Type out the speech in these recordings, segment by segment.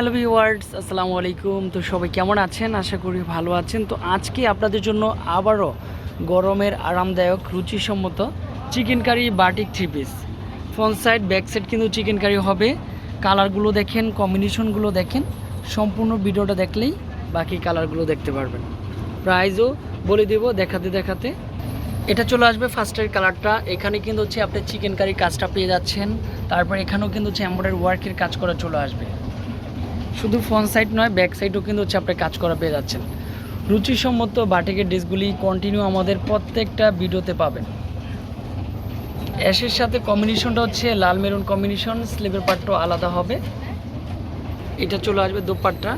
Hello viewers আসসালামু আলাইকুম। তো সবাই কেমন আছেন? আশা করি ভালো আছেন। তো আজকে আপনাদের জন্য আবারও গরমের আরামদায়ক, রুচিসম্মত chikankari batik three piece front side back side কিন্তু চিকেন কারি হবে। কালারগুলো দেখেন কম্বিনেশনগুলো দেখেন। সম্পূর্ণ ভিডিওটা দেখলেই বাকি কালারগুলো দেখতে পারবেন। প্রাইজও বলে দেব দেখাতে দেখাতে। এটা চলে আসবে ফার্স্টের কালারটা এখানে কিন্তু হচ্ছে আপনি চিকেন কারি কাজটা পেয়ে যাচ্ছেন। তারপর এখানেও কিন্তু হচ্ছে এম্বয়ডারি ওয়ার্কের কাজ করা চলে আসবে। শুধু ফ্রন্ট সাইড নয় ব্যাক সাইডও কিন্তু হচ্ছে আপনি কাজ করা পেয়ে যাচ্ছেন। রুচিসম্মত বাটিকের ড্রেসগুলি কন্টিনিউ আমাদের প্রত্যেকটা ভিডিওতে পাবেন। অ্যাশের সাথে কম্বিনেশনটা হচ্ছে লাল মেরুন কম্বিনেশন স্লিভের পাটটাও আলাদা হবে। এটা চলে আসবে দোপাট্টা।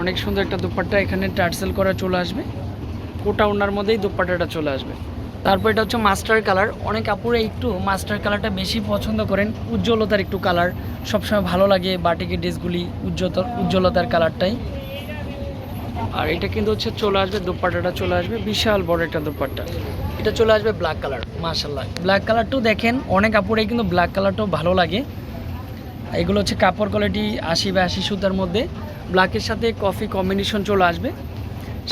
অনেক সুন্দর একটা দোপাট্টা এখানে টার্সেল করা চলে আসবে। কোটা ওনার মধ্যেই দোপাট্টাটা চলে আসবে। তারপর এটা হচ্ছে মাস্টার কালার। অনেক আপুরে একটু মাস্টার কালারটা বেশি পছন্দ করেন। উজ্জ্বলতার একটু কালার। সবসময় ভালো লাগে বাটিকের ড্রেসগুলি, উজ্জ্বলতার উজ্জ্বলতার কালারটাই। আর এটা কিন্তু হচ্ছে চলে আসবে, দোপাট্টাটা চলে আসবে, বিশাল বড় একটা দোপাট্টা। এটা চলে আসবে ব্ল্যাক কালার মাশাল্লাহ ব্ল্যাক কালারটাও দেখেন, অনেক আপুরে কিন্তু ব্ল্যাক কালারটাও ভালো লাগে। এগুলো হচ্ছে কাপড় কোয়ালিটি আশি বা আশি সুতার মধ্যে। ব্ল্যাকের সাথে কফি কম্বিনেশন চলে আসবে।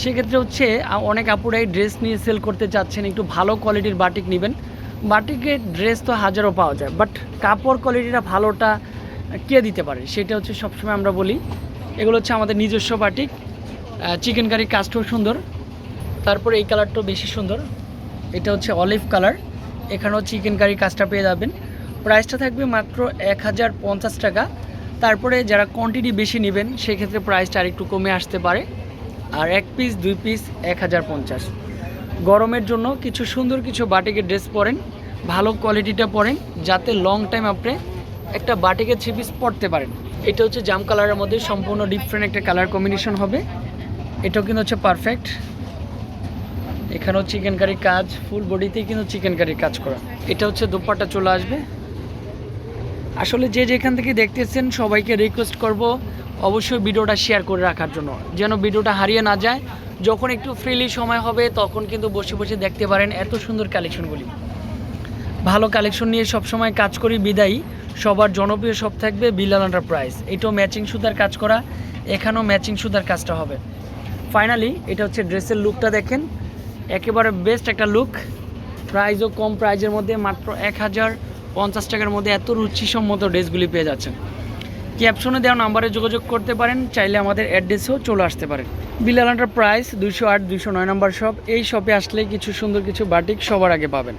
সেক্ষেত্রে হচ্ছে অনেক আপুরাই ড্রেস নিয়ে সেল করতে চাচ্ছেন, একটু ভালো কোয়ালিটির বাটিক নেবেন। বাটিকের ড্রেস তো হাজারও পাওয়া যায় বাট কাপড় কোয়ালিটিটা ভালোটা কে দিতে পারে? সেটা হচ্ছে সবসময় আমরা বলি। এগুলো হচ্ছে আমাদের নিজস্ব বাটিক চিকেন কারির কাজটাও সুন্দর। তারপরে এই কালারটাও বেশি সুন্দর। এটা হচ্ছে অলিভ কালার এখানেও চিকেন কারির কাজটা পেয়ে যাবেন। প্রাইসটা থাকবে মাত্র এক হাজার পঞ্চাশ টাকা। তারপরে যারা কোয়ান্টিটি বেশি নেবেন, সেক্ষেত্রে প্রাইসটা আরেকটু কমে আসতে পারে। আর এক পিস দুই পিস এক হাজার পঞ্চাশ। গরমের জন্য কিছু সুন্দর কিছু বাটিকের ড্রেস পরেন, ভালো কোয়ালিটিটা পরেন, যাতে লং টাইম আপনি একটা বাটিকের থ্রি পিস পরতে পারেন। এটা হচ্ছে জাম কালারের মধ্যে সম্পূর্ণ ডিফারেন্ট একটা কালার কম্বিনেশন হবে। এটাও কিন্তু হচ্ছে পারফেক্ট এখানেও চিকেন কারির কাজ ফুল বডিতেই কিন্তু চিকেন কারির কাজ করা। এটা হচ্ছে দোপাট্টা চলে আসবে। আসলে যে যেখান থেকে দেখতেছেন, সবাইকে রিকোয়েস্ট করব অবশ্যই ভিডিওটা শেয়ার করে রাখার জন্য। যেন ভিডিওটা হারিয়ে না যায়, যখন একটু ফ্রিলি সময় হবে, তখন কিন্তু বসে বসে দেখতে পারেন এত সুন্দর কালেকশনগুলি ভালো কালেকশন নিয়ে সবসময় কাজ করি, বিদায়ী। সবার জনপ্রিয় সব থাকবে বিলাল এন্টারপ্রাইজ এটাও ম্যাচিং সুতার কাজ করা, এখানেও ম্যাচিং সুতার কাজটা হবে। ফাইনালি এটা হচ্ছে ড্রেসের লুকটা দেখেন। একেবারে বেস্ট একটা লুক প্রাইসও কম প্রাইজের মধ্যে মাত্র এক হাজার পঞ্চাশ টাকার মধ্যে এত রুচিসম্মত ড্রেসগুলি পেয়ে যাচ্ছেন। ক্যাপশনে দেওয়া নাম্বারে যোগাযোগ করতে পারেন, চাইলে আমাদের অ্যাড্রেসেও চলে আসতে পারেন। বিলালানটার প্রাইস দুইশো আট, দুইশো নয় নম্বর শপ এই শপে আসলে কিছু সুন্দর কিছু বাটিক সবার আগে পাবেন।